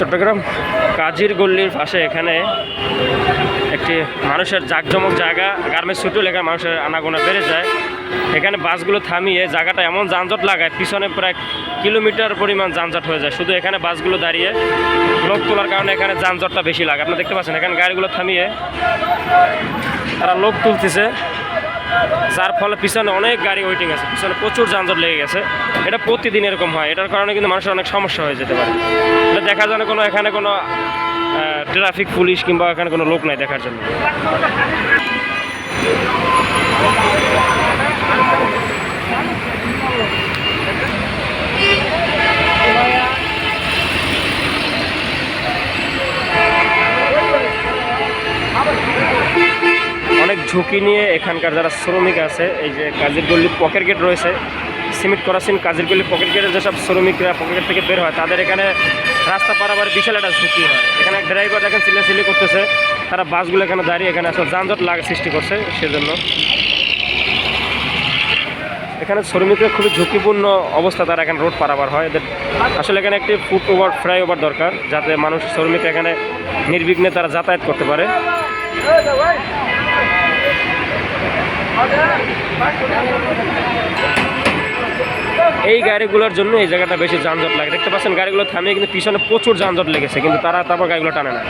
চট্টগ্রাম কাজীর গল্লির পাশে এখানে একটি মানুষের জাঁকজমক জায়গা, গার্মেন্টস ছুটু লেখা মানুষের আনাগোনা বেড়ে যায়। এখানে বাসগুলো থামিয়ে জায়গাটা এমন যানজট লাগায়, পিছনে প্রায় কিলোমিটার পরিমাণ যানজট হয়ে যায়। শুধু এখানে বাসগুলো দাঁড়িয়ে লোক তোলার কারণে এখানে যানজটটা বেশি লাগে। আপনি দেখতে পাচ্ছেন, এখানে গাড়িগুলো থামিয়ে তারা লোক তুলতেছে। যার ফলে পিছনে অনেক গাড়ি ওয়েটিং আছে, পিছনে প্রচুর যানজট লেগে গেছে। এটা প্রতিদিন এরকম হয়, এটার কারণে কিন্তু মানুষের অনেক সমস্যা হয়ে যেতে পারে। এটা দেখা যায় কোনো, এখানে কোনো ট্রাফিক পুলিশ কিংবা এখানে কোনো লোক নাই দেখার জন্য অনেক ঝুঁকি নিয়ে এখানকার যারা শ্রমিক আছে, এই যে কাজের গল্লি পকেট গেট রয়েছে সিমেন্ট করাসিন কাজের গল্লি পকেট গেটের যেসব শ্রমিকরা পকেট গেট থেকে বের হয়, তাদের এখানে রাস্তা পারাবার বিশাল একটা ঝুঁকি হয়। এখানে ড্রাইভার দেখেন চিল্লাচিল্লি করতেছে, তারা বাসগুলো এখানে দাঁড়িয়ে এখানে আসলে যানজট লাগা সৃষ্টি করছে সেজন্য। এখানে শ্রমিকরা খুবই ঝুঁকিপূর্ণ অবস্থা, তারা এখানে রোড পারাবার হয়। এদের আসলে এখানে একটি ফুট ওভার ফ্লাইওভার দরকার, যাতে মানুষ, শ্রমিক এখানে নির্বিঘ্নে তারা যাতায়াত করতে পারে। এই গাড়িগুলোর জন্য এই জায়গাটা বেশি যানজট লাগে। দেখতে পাচ্ছেন, গাড়িগুলো থামিয়ে কিন্তু পিছনে প্রচুর যানজট লেগেছে, কিন্তু তারা তারপর গাড়িগুলো টানে না।